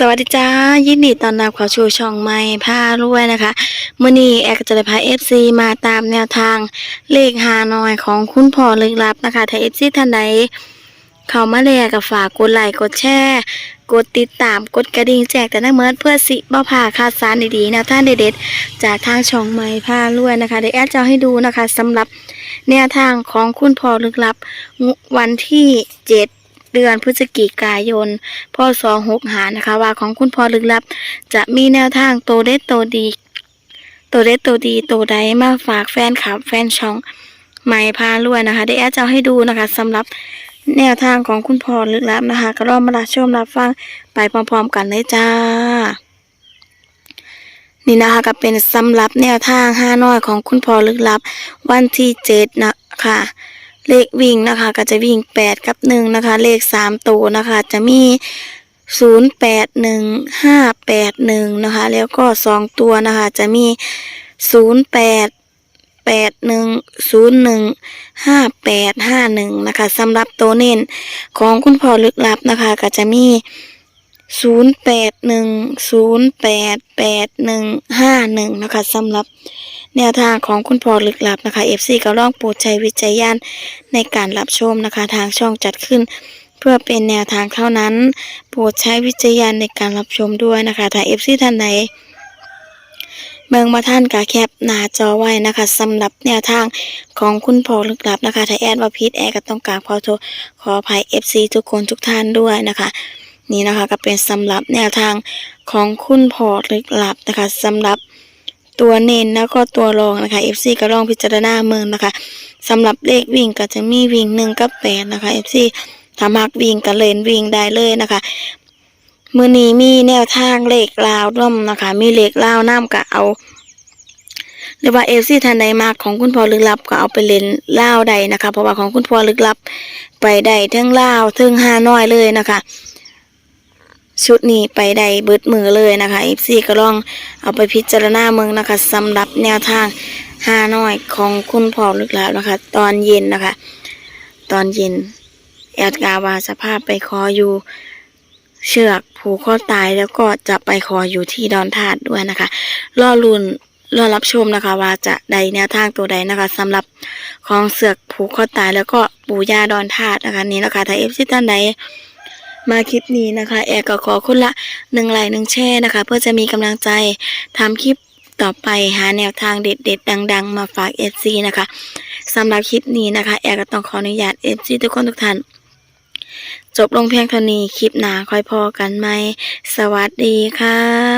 สวัสดีจ้ายินดีตอนรับเข้าสู่ช่องใหม่ผ้ารวยนะคะมื่อนี้แอร์ก็จะได้พาเอฟซีมาตามแนวทางเลขหาน้อยของคุณพ่อลึกลับนะคะถ้าเอฟซีท่านใดเข้ามาแล้วก็ฝากกดไลค์กดแชร์กดติดตามกดกระดิ่งแจ้งแต่นักเมิดเพื่อสิบ่พลาดข่าสารดีๆแนวทางเด็ดๆจากทางช่องใหม่ผ้ารวยนะคะเดี๋ยวแอดจะเอาให้ดูนะคะสำหรับแนวทางของคุณพ่อลึกลับวันที่เจ็ด ดือนพฤศจิกายนพศหกหานะคะ ว่าของคุณพ่อลึกลับ จะมีแนวทางโตเด็ดโตดี โตเด็ดโตดีโตใดมาฝากแฟนคลับ แฟนช่องใหม่พารวยนะคะได้แอดจะเอาให้ดูนะคะสำหรับแนวทางของคุณพ่อลึกลับนะคะ ก็รอมารับชมรับฟังไปพร้อมๆ กันเลยจ้านี่นะคะก็เป็นสำหรับแนวทางห้าน้อยของคุณพ่อลึกลับ วันที่เจ็ดนะคะ เลขวิ่งนะคะ ก็จะวิ่งแปดกับหนึ่งนะคะ เลขสามตัวนะคะ จะมีศูนย์แปดหนึ่งห้าแปดหนึ่งนะคะ แล้วก็สองตัวนะคะ จะมีศูนย์แปดแปดหนึ่งศูนย์หนึ่งห้าแปดห้าหนึ่งนะคะสำหรับตัวเน้นของคุณพ่อลึกลับนะคะ ก็จะมี ศูนย์แปดหนึ่งศูนย์แปดแปดหนึ่งห้าหนึ่งนะคะสำหรับแนวทางของคุณพ่อลึกลับนะคะ FC ก็ลองโปรดใช้วิจารณญาณในการรับชมนะคะ ทางช่องจัดขึ้น เพื่อเป็นแนวทางเท่านั้น โปรดใช้วิจารณญาณในการรับชมด้วยนะคะถ้า FC ท่านไหนเมืองมาท่านกะแคปหน้าจอไว้นะคะสำหรับแนวทางของคุณพ่อลึกลับนะคะถ้าแอดว่าพิษแอดก็ต้องกราบขอโทษขออภัย FC ทุกคนทุกท่านด้วยนะคะ นี่นะคะก็เป็นสำหรับแนวทางของคุณพ่อลึกลับนะคะสำหรับตัวเน้นแล้วก็ตัวรองนะคะ FC ก็ลองพิจารณาเมืองนะคะสำหรับเลขวิ่งก็จะมีวิ่งหนึ่งกับแปดนะคะ FC ถ้ามักวิ่งก็เลนวิ่งได้เลยนะคะมือนี้มีแนวทางเลขลาวร่วมนะคะ มีเลขลาวน้ำก็เอาหรือว่าเอฟซีทันใดมากของคุณพ่อลึกลับก็เอาไปเล่นลาวใดนะคะ เพราะว่าของคุณพ่อลึกลับไปได้ทั้งลาวทั้งฮาน้อยเลยนะคะ ชุดนี้ไปได้เบิดมือเลยนะคะเอฟซีก็ลองเอาไปพิจารณาเมืองนะคะสำหรับแนวทางห้าน้อยของคุณพ่อลึกแล้วนะคะ ตอนเย็นนะคะ ตอนเย็น แอดกาวาสภาพไปคออยู่เชือกผูกข้อตายแล้วก็จะไปคออยู่ที่ดอนธาตุด้วยนะคะรอรุนรอรับชมนะคะว่าจะใดแนวทางตัวใดนะคะสำหรับของเสือกผูกข้อตายแล้วก็ปู่ย่าดอนธาตุนะคะนี้นะคะถ้าเอฟซีท่านใด มาคลิปนี้นะคะ แอร์ก็ขอคนละหนึ่งไลน์หนึ่งแช่นะคะ เพื่อจะมีกำลังใจทำคลิปต่อไปหาแนวทางเด็ดๆ ดัง ๆ มาฝากเอฟซีนะคะสำหรับคลิปนี้นะคะ แอร์ก็ต้องขออนุญาตเอฟซีทุกคนทุกท่านจบลงเพียงเท่านี้คลิปหน้าค่อยพอกันไหม สวัสดีค่ะ